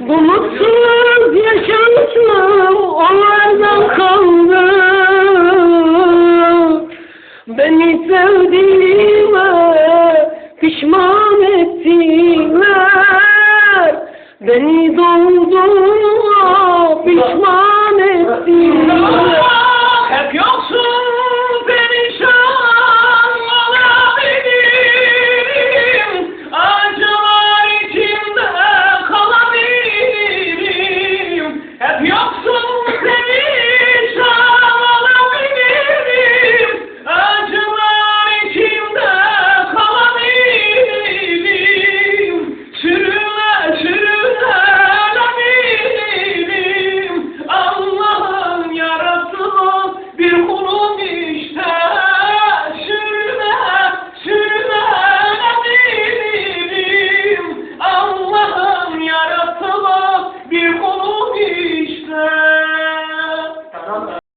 Bu mutsuz yaşantım onlardan kaldı. Beni sevdiğime pişman ettiler. Beni doğduğuma pişman